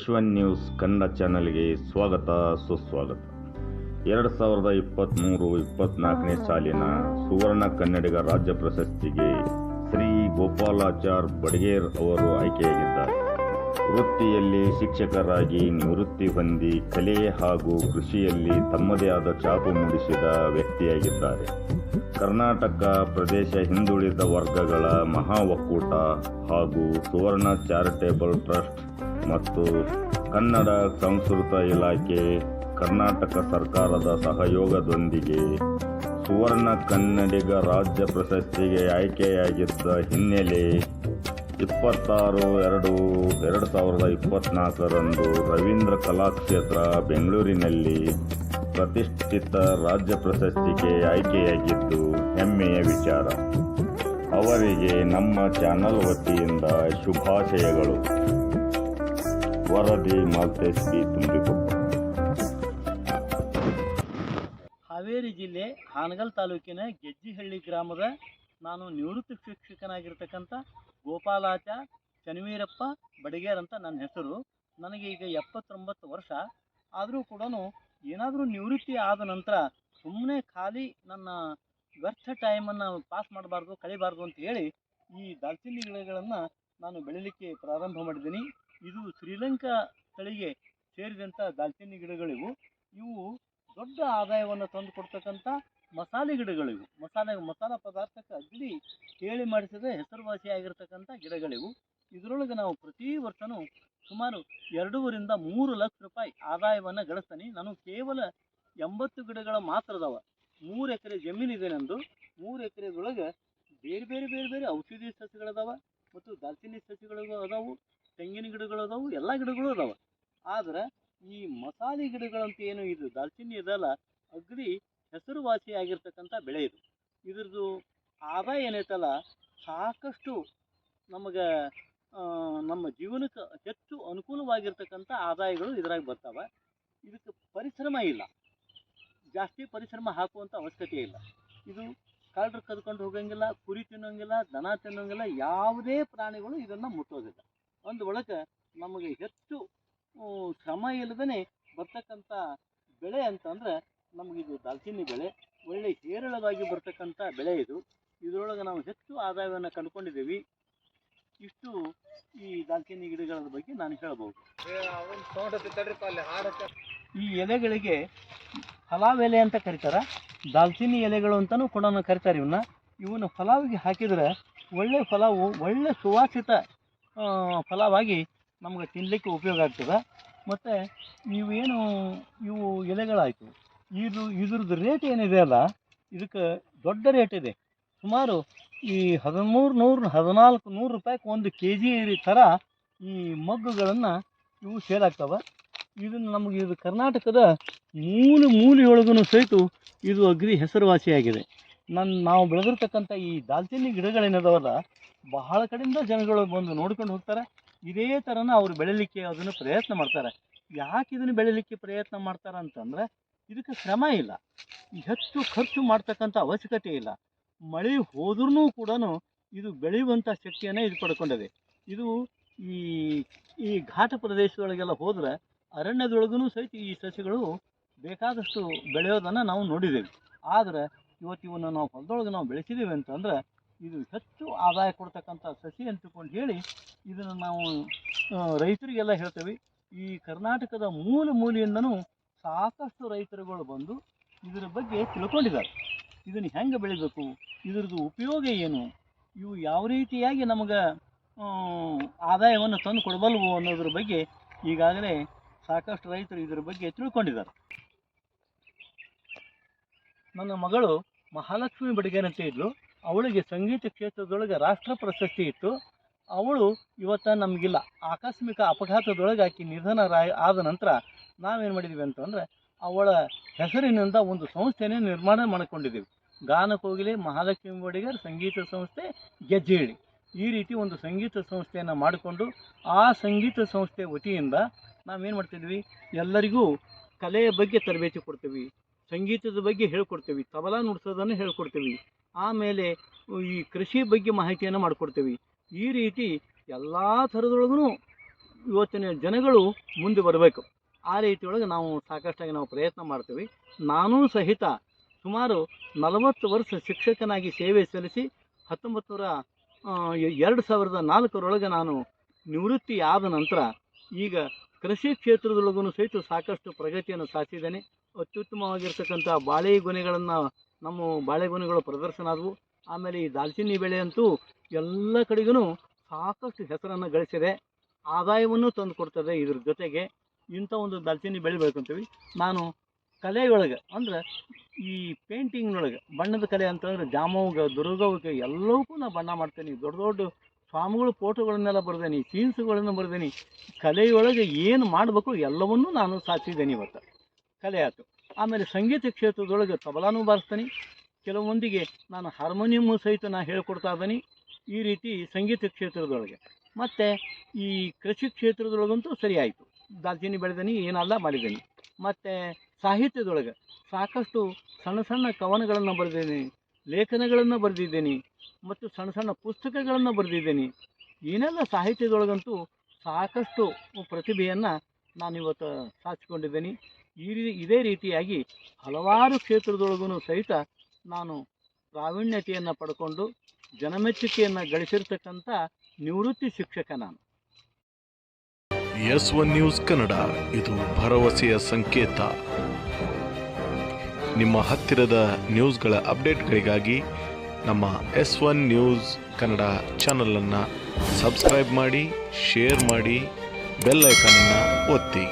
Yashwant news Kannada ಚಾನಲ್ಗೆ ಸ್ವಾಗತ, ಸುಸ್ವಾಗತ. ಎರಡು ಸಾವಿರದ ಇಪ್ಪತ್ತ್ಮೂರು ಇಪ್ಪತ್ತ್ನಾಲ್ಕನೇ ಸಾಲಿನ ಸುವರ್ಣ ಕನ್ನಡಿಗ ರಾಜ್ಯ ಪ್ರಶಸ್ತಿಗೆ ಶ್ರೀ ಗೋಪಾಲಾಚಾರ್ ಬಡಗೇರ್ ಅವರು ಆಯ್ಕೆಯಾಗಿದ್ದಾರೆ. ವೃತ್ತಿಯಲ್ಲಿ ಶಿಕ್ಷಕರಾಗಿ ನಿವೃತ್ತಿ ಹೊಂದಿ ಕಲೆ ಹಾಗೂ ಕೃಷಿಯಲ್ಲಿ ತಮ್ಮದೇ ಆದ ಛಾಪು ಮೂಡಿಸಿದ ವ್ಯಕ್ತಿಯಾಗಿದ್ದಾರೆ. ಕರ್ನಾಟಕ, ಪ್ರದೇಶ ಹಿಂದುಳಿದ ವರ್ಗಗಳ ಮಹಾ ಒಕ್ಕೂಟ ಹಾಗೂ ಸುವರ್ಣ ಚಾರಿಟೇಬಲ್ ಟ್ರಸ್ಟ್ ಮತ್ತು ಕನ್ನಡ ಸಂಸ್ಕೃತ ಇಲಾಖೆ, ಕರ್ನಾಟಕ ಸರ್ಕಾರದ ಸಹಯೋಗದೊಂದಿಗೆ ಸುವರ್ಣ ಕನ್ನಡಿಗ ರಾಜ್ಯ ಪ್ರಶಸ್ತಿಗೆ ಆಯ್ಕೆಯಾಗಿದ್ದ ಹಿನ್ನೆಲೆ ಇಪ್ಪತ್ತಾರು ಎರಡು ಎರಡು ಸಾವಿರದ ಇಪ್ಪತ್ತ್ನಾಲ್ಕರಂದು ರವೀಂದ್ರ ಕಲಾಕ್ಷೇತ್ರ ಬೆಂಗಳೂರಿನಲ್ಲಿ ಪ್ರತಿಷ್ಠಿತ ರಾಜ್ಯ ಪ್ರಶಸ್ತಿಗೆ ಆಯ್ಕೆಯಾಗಿದ್ದು ಹೆಮ್ಮೆಯ ವಿಚಾರ. ಅವರಿಗೆ ನಮ್ಮ ಚಾನಲ್ ವತಿಯಿಂದ ಶುಭಾಶಯಗಳು. ವರದಿ ಮಾಲ್ತೇಶ್ ಬಿ ತುಂಬಿಕೊಟ್ಟ ಹಾವೇರಿ ಜಿಲ್ಲೆ ಹಾನಗಲ್ ತಾಲೂಕಿನ ಗೆಜ್ಜಿಹಳ್ಳಿ ಗ್ರಾಮದ ನಾನು ನಿವೃತ್ತ ಶಿಕ್ಷಕನಾಗಿರ್ತಕ್ಕಂಥ ಗೋಪಾಲಾಚ ಚನ್ವೀರಪ್ಪ ಬಡಿಗೇರ್ ಅಂತ ನನ್ನ ಹೆಸರು. ನನಗೆ ಈಗ ಎಪ್ಪತ್ತೊಂಬತ್ತು ವರ್ಷ. ಆದರೂ ಕೂಡ ಏನಾದರೂ ನಿವೃತ್ತಿ ಆದ ನಂತರ ಸುಮ್ಮನೆ ಖಾಲಿ ನನ್ನ ವ್ಯರ್ಥ ಟೈಮನ್ನು ಪಾಸ್ ಮಾಡಬಾರ್ದು, ಕಳಿಬಾರ್ದು ಅಂತ ಹೇಳಿ ಈ ದಾಲ್ಚಿನ್ನಿ ಗಿಡಗಳನ್ನು ನಾನು ಬೆಳಿಲಿಕ್ಕೆ ಪ್ರಾರಂಭ ಮಾಡಿದ್ದೀನಿ. ಇದು ಶ್ರೀಲಂಕಾ ತಳಿಗೆ ಸೇರಿದಂಥ ದಾಲ್ಚಿನ್ನಿ ಗಿಡಗಳಿವು. ಇವು ದೊಡ್ಡ ಆದಾಯವನ್ನು ತಂದು ಕೊಡ್ತಕ್ಕಂಥ ಮಸಾಲೆ ಗಿಡಗಳಿವು. ಮಸಾಲೆ ಮಸಾಲೆ ಪದಾರ್ಥಕ್ಕೆ ಅಗದಿ ಕೇಳಿ ಮಾಡಿಸಿದ ಹೆಸರುವಾಸಿಯಾಗಿರ್ತಕ್ಕಂಥ ಗಿಡಗಳಿವು. ಇದರೊಳಗೆ ನಾವು ಪ್ರತಿ ವರ್ಷನೂ ಸುಮಾರು ಎರಡೂವರಿಂದ ಮೂರು ಲಕ್ಷ ರೂಪಾಯಿ ಆದಾಯವನ್ನು ಗಳಿಸ್ತೀನಿ. ನಾನು ಕೇವಲ ಎಂಬತ್ತು ಗಿಡಗಳ ಮಾತ್ರ ಅದಾವ. ಮೂರು ಎಕರೆ ಜಮೀನಿದೆ ನಂದು. ಮೂರು ಎಕರೆದೊಳಗೆ ಬೇರೆ ಬೇರೆ ಬೇರೆ ಬೇರೆ ಔಷಧಿ ಸಸ್ಯಗಳದಾವ ಮತ್ತು ದಾಲ್ಚಿನ್ನಿ ಸಸ್ಯಗಳು ಅದಾವು ತೆಂಗಿನ ಗಿಡಗಳು ಅದಾವು, ಎಲ್ಲ ಗಿಡಗಳು ಅದಾವ. ಆದ್ರೆ ಈ ಮಸಾಲೆ ಗಿಡಗಳಂತ ಏನು ಇದು ದಾಲ್ಚಿನ್ನಿ ಇದಲ್ಲ ಅಗದಿ ಹೆಸರುವಾಸಿಯಾಗಿರ್ತಕ್ಕಂಥ ಬೆಳೆ ಇದು. ಇದ್ರದ್ದು ಆದಾಯ ಏನೈತಲ್ಲ, ಸಾಕಷ್ಟು ನಮಗೆ ನಮ್ಮ ಜೀವನಕ್ಕೆ ಹೆಚ್ಚು ಅನುಕೂಲವಾಗಿರ್ತಕ್ಕಂಥ ಆದಾಯಗಳು ಇದ್ರಾಗ ಬರ್ತಾವೆ. ಇದಕ್ಕೆ ಪರಿಶ್ರಮ ಇಲ್ಲ. ಜಾಸ್ತಿ ಪರಿಶ್ರಮ ಹಾಕುವಂಥ ಅವಶ್ಯಕತೆ ಇಲ್ಲ. ಇದು ಕಳ್ಳರು ಕದ್ಕೊಂಡು ಹೋಗಂಗಿಲ್ಲ, ಕುರಿ ತಿನ್ನೋಂಗಿಲ್ಲ, ದನ ತಿನ್ನೋಂಗಿಲ್ಲ, ಯಾವುದೇ ಪ್ರಾಣಿಗಳು ಇದನ್ನು ಮುಟ್ಟೋದಿಲ್ಲ. ಒಂದು ಒಳಗೆ ನಮಗೆ ಹೆಚ್ಚು ಶ್ರಮ ಇಲ್ಲದೇ ಬರ್ತಕ್ಕಂಥ ಬೆಳೆ ಅಂತಂದ್ರೆ ನಮಗಿದು ದಾಲ್ಚಿನ್ನಿ ಬೆಳೆ ಒಳ್ಳೆ ಹೇರಳವಾಗಿ ಬರ್ತಕ್ಕಂಥ ಬೆಳೆ ಇದು. ಇದರೊಳಗೆ ನಾವು ಹೆಚ್ಚು ಆದಾಯವನ್ನು ಕಂಡುಕೊಂಡಿದ್ದೀವಿ. ಇಷ್ಟು ಈ ದಾಲ್ಚಿನ್ನಿ ಗಿಡಗಳ ಬಗ್ಗೆ ನಾನು ಹೇಳ್ಬೋದು. ಈ ಎಲೆಗಳಿಗೆ ಫಲಾವ್ ಎಲೆ ಅಂತ ಕರೀತಾರೆ. ದಾಲ್ಚಿನ್ನಿ ಎಲೆಗಳು ಅಂತಲೂ ಕೂಡ ಕರೀತಾರೆ ಇವನ್ನ ಇವನ್ನ ಫಲಾವಿಗೆ ಹಾಕಿದರೆ ಒಳ್ಳೆ ಫಲಾವು ಒಳ್ಳೆ ಸುವಾಸಿತ ಫಲವಾಗಿ ನಮ್ಗೆ ತಿನ್ನಲಿಕ್ಕೆ ಉಪಯೋಗ ಆಗ್ತದೆ. ಮತ್ತು ಇವೇನು ಇವು ಎಲೆಗಳಾಯಿತು, ಇದು, ಇದ್ರದ್ದು ರೇಟ್ ಏನಿದೆ ಅಲ್ಲ, ಇದಕ್ಕೆ ದೊಡ್ಡ ರೇಟ್ ಇದೆ. ಸುಮಾರು ಈ ಹದಿಮೂರು ನೂರು, ಹದಿನಾಲ್ಕು ನೂರು ರೂಪಾಯಿಗೆ ಒಂದು ಕೆ ಜಿ ಥರ ಈ ಮಗ್ಗುಗಳನ್ನು ಇವು ಸೇಲ್ ಆಗ್ತವೆ. ಇದನ್ನು ನಮಗೆ ಇದು ಕರ್ನಾಟಕದ ಮೂಲೆ ಮೂಲೆಯೊಳಗೂ ಸಹಿತ ಇದು ಅಗ್ರಿ ಹೆಸರುವಾಸಿಯಾಗಿದೆ. ನನ್ನ ನಾವು ಬೆಳೆದಿರ್ತಕ್ಕಂಥ ಈ ದಾಲ್ಚಿನ್ನಿ ಗಿಡಗಳೇನದವಲ್ಲ ಬಹಳ ಕಡೆಯಿಂದ ಜನಗಳು ಬಂದು ನೋಡ್ಕೊಂಡು ಹೋಗ್ತಾರೆ. ಇದೇ ಥರನ ಅವ್ರು ಬೆಳಿಲಿಕ್ಕೆ ಅದನ್ನು ಪ್ರಯತ್ನ ಮಾಡ್ತಾರೆ. ಯಾಕೆ ಇದನ್ನು ಬೆಳಿಲಿಕ್ಕೆ ಪ್ರಯತ್ನ ಮಾಡ್ತಾರೆ ಅಂತಂದ್ರೆ, ಇದಕ್ಕೆ ಶ್ರಮ ಇಲ್ಲ. ಹೆಚ್ಚು ಖರ್ಚು ಮಾಡ್ತಕ್ಕಂಥ ಅವಶ್ಯಕತೆ ಇಲ್ಲ. ಮಳೆ ಹೋದ್ರೂ ಕೂಡ ಇದು ಬೆಳೆಯುವಂಥ ಶಕ್ತಿಯನ್ನು ಇದು ಪಡ್ಕೊಂಡಿದೆ. ಇದು ಈ ಈ ಘಾಟ ಪ್ರದೇಶದೊಳಗೆಲ್ಲ ಹೋದ್ರೆ ಅರಣ್ಯದೊಳಗೂ ಸಹಿತ ಈ ಸಸ್ಯಗಳು ಬೇಕಾದಷ್ಟು ಬೆಳೆಯೋದನ್ನು ನಾವು ನೋಡಿದ್ದೇವೆ. ಆದರೆ ಇವತ್ತು ಇವನ್ನ ನಾವು ಹೊಲದೊಳಗೆ ನಾವು ಬೆಳೆಸಿದ್ದೀವಿ ಅಂತಂದ್ರೆ ಇದು ಹೆಚ್ಚು ಆದಾಯ ಕೊಡ್ತಕ್ಕಂಥ ಸಸಿ ಅಂತಕೊಂಡು ಹೇಳಿ ಇದನ್ನು ನಾವು ರೈತರಿಗೆಲ್ಲ ಹೇಳ್ತೇವೆ. ಈ ಕರ್ನಾಟಕದ ಮೂಲ ಮೂಲೆಯಿಂದನೂ ಸಾಕಷ್ಟು ರೈತರುಗಳು ಬಂದು ಇದರ ಬಗ್ಗೆ ತಿಳ್ಕೊಂಡಿದ್ದಾರೆ. ಇದನ್ನು ಹೆಂಗೆ ಬೆಳಿಬೇಕು? ಇದ್ರದ್ದು ಉಪಯೋಗ ಏನು? ಇವು ಯಾವ ರೀತಿಯಾಗಿ ನಮಗೆ ಆದಾಯವನ್ನು ತಂದು ಕೊಡಬಲ್ವು ಅನ್ನೋದ್ರ ಬಗ್ಗೆ ಈಗಾಗಲೇ ಸಾಕಷ್ಟು ರೈತರು ಇದರ ಬಗ್ಗೆ ತಿಳ್ಕೊಂಡಿದ್ದಾರೆ. ನನ್ನ ಮಗಳು ಮಹಾಲಕ್ಷ್ಮಿ ಬಡಿಗೇರ್ ಅಂತ ಇದ್ಲು. ಅವಳಿಗೆ ಸಂಗೀತ ಕ್ಷೇತ್ರದೊಳಗೆ ರಾಷ್ಟ್ರ ಪ್ರಶಸ್ತಿ ಇತ್ತು. ಅವಳು ಇವತ್ತು ನಮಗಿಲ್ಲ. ಆಕಸ್ಮಿಕ ಅಪಘಾತದೊಳಗೆ ಆಕೆ ನಿಧನ ಆದ ನಂತರ ನಾವೇನು ಮಾಡಿದ್ವಿ ಅಂತಂದರೆ ಅವಳ ಹೆಸರಿನಿಂದ ಒಂದು ಸಂಸ್ಥೆನೇ ನಿರ್ಮಾಣ ಮಾಡಿಕೊಂಡಿದ್ದೀವಿ ಗಾನ ಮಹಾಲಕ್ಷ್ಮಿ ಬಡಿಗರ್ ಸಂಗೀತ ಸಂಸ್ಥೆ ಗೆಜ್ಜೇಳಿ ಈ ರೀತಿ ಒಂದು ಸಂಗೀತ ಸಂಸ್ಥೆಯನ್ನು ಮಾಡಿಕೊಂಡು ಆ ಸಂಗೀತ ಸಂಸ್ಥೆ ವತಿಯಿಂದ ನಾವೇನು ಮಾಡ್ತಿದ್ವಿ? ಎಲ್ಲರಿಗೂ ಕಲೆಯ ಬಗ್ಗೆ ತರಬೇತಿ ಕೊಡ್ತೀವಿ. ಸಂಗೀತದ ಬಗ್ಗೆ ಹೇಳ್ಕೊಡ್ತೇವೆ, ತಬಲಾ ನುಡಿಸೋದನ್ನು ಹೇಳ್ಕೊಡ್ತೇವೆ, ಆಮೇಲೆ ಈ ಕೃಷಿ ಬಗ್ಗೆ ಮಾಹಿತಿಯನ್ನು ಮಾಡಿಕೊಡ್ತೇವೆ. ಈ ರೀತಿ ಎಲ್ಲ ಥರದೊಳಗೂ ಇವತ್ತಿನ ಜನಗಳು ಮುಂದೆ ಬರಬೇಕು. ಆ ರೀತಿಯೊಳಗೆ ನಾವು ಸಾಕಷ್ಟಾಗಿ ನಾವು ಪ್ರಯತ್ನ ಮಾಡ್ತೀವಿ. ನಾನೂ ಸಹಿತ ಸುಮಾರು ನಲವತ್ತು ವರ್ಷ ಶಿಕ್ಷಕನಾಗಿ ಸೇವೆ ಸಲ್ಲಿಸಿ ಹತ್ತೊಂಬತ್ತು ನೂರ ಎರಡು ಸಾವಿರದ ನಾಲ್ಕರೊಳಗೆ ನಾನು ನಿವೃತ್ತಿ ಆದ ನಂತರ ಈಗ ಕೃಷಿ ಕ್ಷೇತ್ರದೊಳಗೂ ಸಹಿತ ಸಾಕಷ್ಟು ಪ್ರಗತಿಯನ್ನು ಸಾಧಿಸಿದ್ದೇನೆ. ಅತ್ಯುತ್ತಮವಾಗಿರ್ತಕ್ಕಂಥ ಬಾಳೆಗೊನೆಗಳನ್ನು ನಮ್ಮ ಬಾಳೆಗೊನೆಗಳು ಪ್ರದರ್ಶನ ಆದವು. ಆಮೇಲೆ ಈ ದಾಲ್ಚಿನ್ನಿ ಬೆಳೆ ಅಂತೂ ಎಲ್ಲ ಕಡೆಗೂ ಸಾಕಷ್ಟು ಹೆಸರನ್ನು ಗಳಿಸಿದೆ. ಆದಾಯವನ್ನು ತಂದು ಕೊಡ್ತದೆ ಇದ್ರ ಜೊತೆಗೆ ಇಂಥ ಒಂದು ದಾಲ್ಚಿನ್ನಿ ಬೆಳೆ ಬೆಳ್ಕೊತೀವಿ. ನಾನು ಕಲೆಯೊಳಗೆ ಅಂದ್ರೆ ಈ ಪೇಂಟಿಂಗ್ನೊಳಗೆ ಬಣ್ಣದ ಕಲೆ ಅಂತಂದ್ರೆ ಜಾಮವ್ಗೆ ದುರ್ಗವ್ಗೆ ಎಲ್ಲವಕ್ಕೂ ನಾನು ಬಣ್ಣ ಮಾಡ್ತೇನೆ. ದೊಡ್ಡ ದೊಡ್ಡ ಸ್ವಾಮಿಗಳ ಫೋಟೋಗಳನ್ನೆಲ್ಲ ಬರ್ದೇನಿ, ಸೀನ್ಸ್ಗಳನ್ನು ಬರ್ದೇನಿ. ಕಲೆಯೊಳಗೆ ಏನು ಮಾಡಬೇಕು ಎಲ್ಲವನ್ನೂ ನಾನು ಸಾಧಿಸಿದ್ದೇನೆ ಇವತ್ತು. ಕಲೆ ಆಯಿತು. ಆಮೇಲೆ ಸಂಗೀತ ಕ್ಷೇತ್ರದೊಳಗೆ ತಬಲಾನು ಬಾರಿಸ್ತೀನಿ. ಕೆಲವೊಂದಿಗೆ ನಾನು ಹಾರ್ಮೋನಿಯಮ್ಮು ಸಹಿತ ನಾನು ಹೇಳ್ಕೊಡ್ತಾ ಇದ್ದೀನಿ. ಈ ರೀತಿ ಸಂಗೀತ ಕ್ಷೇತ್ರದೊಳಗೆ. ಮತ್ತು ಈ ಕೃಷಿ ಕ್ಷೇತ್ರದೊಳಗಂತೂ ಸರಿಯಾಯಿತು ದಾಲ್ಚಿನ್ನಿ ಬೆಳೆದೀನಿ, ಏನಲ್ಲ ಮಾಡಿದ್ದೀನಿ ಮತ್ತು ಸಾಹಿತ್ಯದೊಳಗೆ ಸಾಕಷ್ಟು ಸಣ್ಣ ಸಣ್ಣ ಕವನಗಳನ್ನು ಬರೆದಿದ್ದೀನಿ. ಲೇಖನಗಳನ್ನು ಬರೆದಿದ್ದೀನಿ. ಮತ್ತು ಸಣ್ಣ ಸಣ್ಣ ಪುಸ್ತಕಗಳನ್ನು ಬರೆದಿದ್ದೀನಿ. ಏನೆಲ್ಲ ಸಾಹಿತ್ಯದೊಳಗಂತೂ ಸಾಕಷ್ಟು ಪ್ರತಿಭೆಯನ್ನು ನಾನಿವತ್ತು ಸಾಧಿಸ್ಕೊಂಡಿದ್ದೀನಿ. ಈ ಇದೇ ರೀತಿಯಾಗಿ ಹಲವಾರು ಕ್ಷೇತ್ರದೊಳಗೂ ಸಹಿತ ನಾನು ಪ್ರಾವೀಣ್ಯತೆಯನ್ನು ಪಡ್ಕೊಂಡು ಜನಮೆಚ್ಚುಗೆಯನ್ನು ಗಳಿಸಿರ್ತಕ್ಕಂಥ ನಿವೃತ್ತಿ ಶಿಕ್ಷಕ ನಾನು. ಎಸ್ ಒನ್ ನ್ಯೂಸ್ ಕನ್ನಡ, ಇದು ಭರವಸೆಯ ಸಂಕೇತ. ನಿಮ್ಮ ಹತ್ತಿರದ ನ್ಯೂಸ್ಗಳ ಅಪ್ಡೇಟ್ಗಳಿಗಾಗಿ ನಮ್ಮ ಎಸ್ ಒನ್ ನ್ಯೂಸ್ ಕನ್ನಡ ಚಾನಲನ್ನು ಸಬ್ಸ್ಕ್ರೈಬ್ ಮಾಡಿ, ಶೇರ್ ಮಾಡಿ, ಬೆಲ್ ಐಕಾನನ್ನು ಒತ್ತಿ.